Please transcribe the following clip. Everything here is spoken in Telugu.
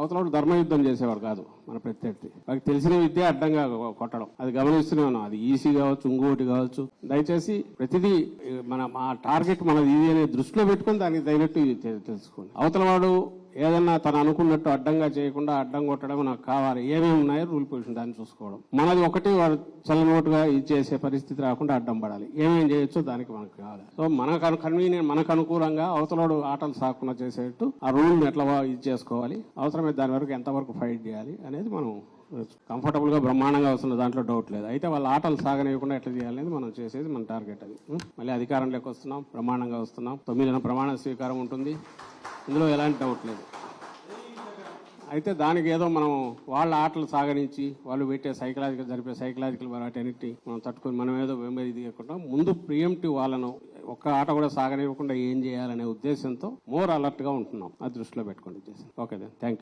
అవతల ధర్మయుద్ధం చేసేవాడు కాదు మన ప్రత్యర్థి. వాళ్ళకి తెలిసిన విద్య అడ్డంగా కొట్టడం. అది గమనిస్తూనే అది ఈసీ కావచ్చు ఇంకోటి కావచ్చు. దయచేసి ప్రతిదీ మన మా టార్గెట్ మనది ఇది అనే దృష్టిలో పెట్టుకొని దానికి తగినట్టు తెలుసుకోండి. అవతల వాడు ఏదన్నా తను అనుకున్నట్టు అడ్డంగా చేయకుండా అడ్డం కొట్టడం నాకు కావాలి. ఏమేమి ఉన్నాయో రూల్ పొజిషన్ దాన్ని చూసుకోవడం. మనది ఒకటి చల్లనోటుగా ఇది చేసే పరిస్థితి రాకుండా అడ్డం పడాలి. ఏమేం చేయొచ్చో దానికి మనకు కావాలి. సో మనకు కన్వీనియంట్ మనకు అనుకూలంగా అవతలోడు ఆటలు సాకుండా చేసేట్టు ఆ రూల్ని ఎట్లా ఇది చేసుకోవాలి. అవసరమైతే దాని వరకు ఎంతవరకు ఫైట్ చేయాలి అనేది మనం కంఫర్టబుల్గా బ్రహ్మాండంగా వస్తున్న దాంట్లో డౌట్ లేదు. అయితే వాళ్ళ ఆటలు సాగనివ్వకుండా ఎట్లా చేయాలనేది మనం చేసేది మన టార్గెట్ అది. మళ్ళీ అధికారంలోకి వస్తున్నాం బ్రహ్మాండంగా వస్తున్నాం. తొమ్మిదిన ప్రమాణ స్వీకారం ఉంటుంది. ఇందులో ఎలాంటి డౌట్ లేదు. అయితే దానికి ఏదో మనం వాళ్ళ ఆటలు సాగరించి వాళ్ళు పెట్టే సైకలాజికల్ జరిపే సైకలాజికల్ వాటన్నిటి మనం తట్టుకొని మనం ఏదో ఇది దిగకుండా ముందు ప్రియంటివ్ వాళ్ళను ఒక్క ఆట కూడా సాగనివ్వకుండా ఏం చేయాలనే ఉద్దేశంతో మోర్ అలర్ట్గా ఉంటున్నాం. అది దృష్టిలో పెట్టుకోండి ఓకే థ్యాంక్ యూ